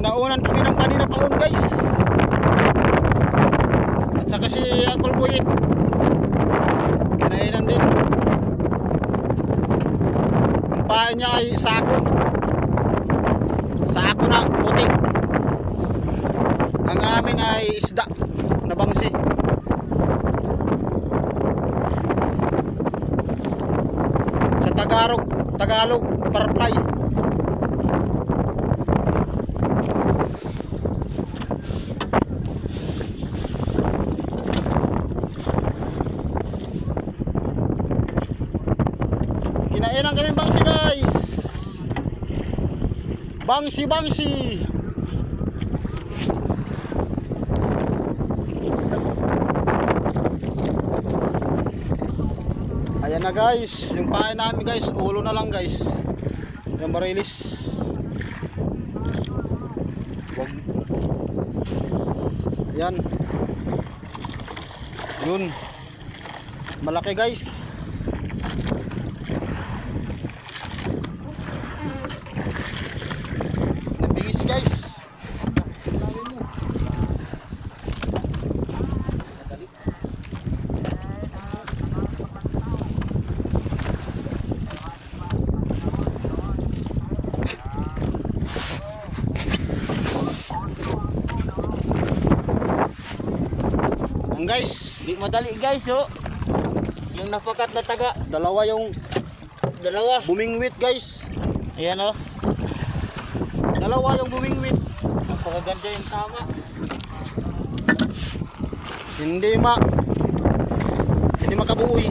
Kinaunan kami ng kanina palon guys. At saka si Uncle Buyit. Kinainan din. Ang pain niya ay sako. Sako na puti. Ang amin ay isda na bangsi. Sa Tagalog, Tagalog, parplay. Kinainan kami bangsi guys. Bangsi bangsi. Ayan na guys, yung pain namin guys, ulo na lang guys. Yung barilis. Wag. Ayan. Yun. Malaki guys. Nabingis guys. Ang guys, Di madali guys oh. Yung napakat na taga. dalawa yung Dalawa. bumingwit guys. Ayan oh. Dalawa yung bumingwit. Napakaganda yung tama. Hindi ma hindi makabuoy.